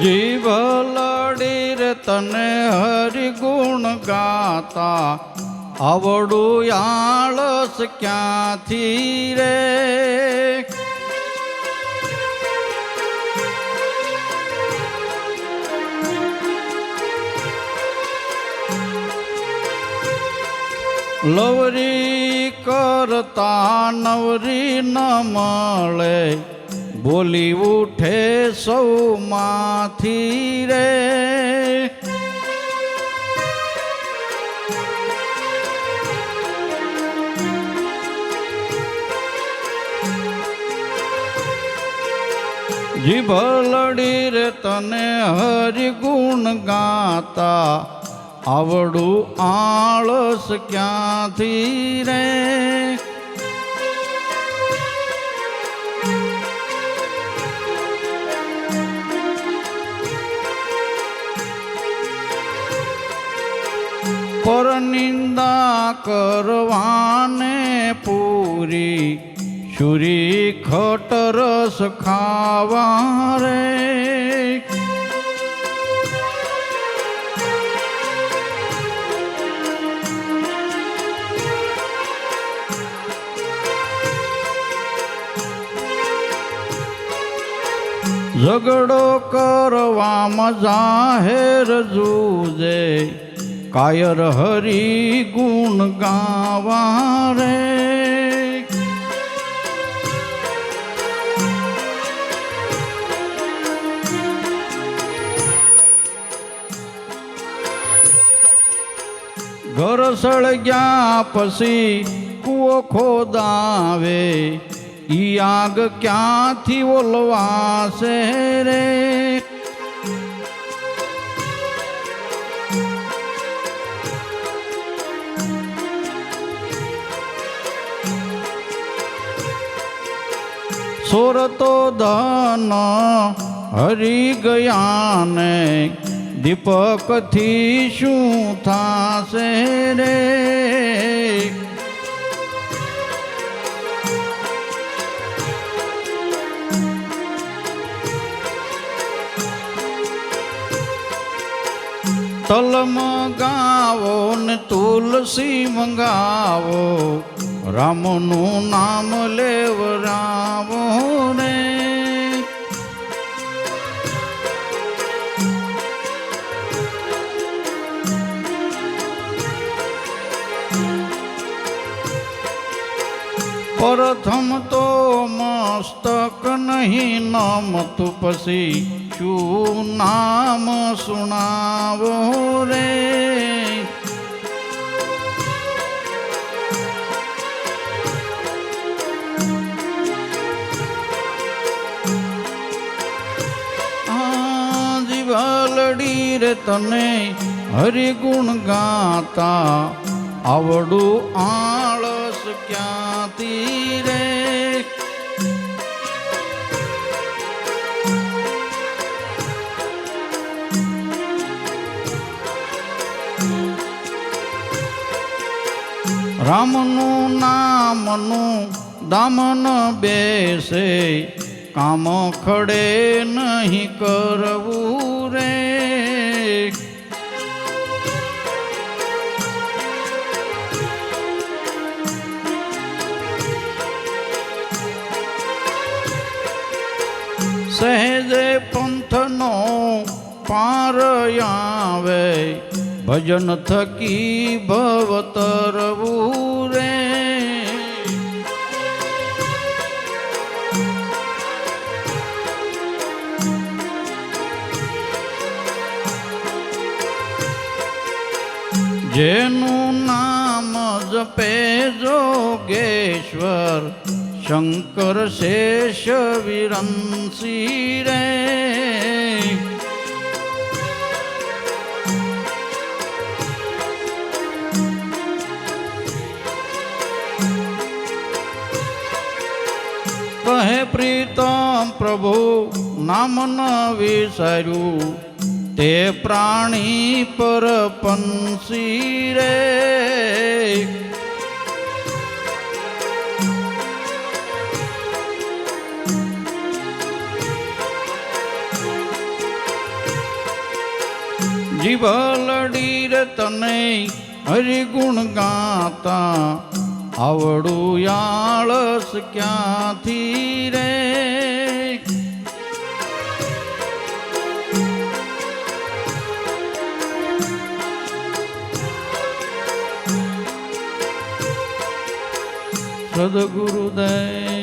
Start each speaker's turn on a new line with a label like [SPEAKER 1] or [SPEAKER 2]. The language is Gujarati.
[SPEAKER 1] જીભ લડી રે તને હરિગુણ ગાતા. આવડું આળસ ક્યાંથી રે? લવરી કરતા નવરી ન મળે. બોલી ઉઠે સૌમાંથી રે. જીભ લડી રે તને હરિગુણ ગાતા આવડું આળસ ક્યાંથી રે? પર નિંદા કરવાને પૂરી. છુરી ખટરસ ખાવા રે ઝઘડો કરવામાં જાહેર જૂજે. કાયર હરી ગુણ ગાવા રે. ઘર સળગ્યા પછી કૂવો ખોદાવે, ઈ આગ ક્યાંથી ઓલવાશે રે? સોરતો ધન હરી ગયા ને દીપકથી શું થાશે રે? તલ મંગાવો ને તુલસી મંગાવો રામનું નામ લેવરાવો રે પ્રથમ તો મસ્તક નહીં નમતું પછી શું નામ સુણાવો રે. રે તને હરિગુણ ગાતા, આવડું આળસ ક્યાંથી રે? રામનું નામનું દામન બેસે, કામ ખડે નહીં કરવું રે. સહેજે પંથનો પાર આવે ભજન થકી ભવતરવું રે. જેનું पे जोगेश्वर शंकर शेष विरंसी रे कहे प्रीतम प्रभु नाम न विसरू તે પ્રાણી પર પંસી રે શિવલડી રે તને હરિગુણ ગાતા આવડું આળસ ક્યાંથી રે? સદગુરુદેવ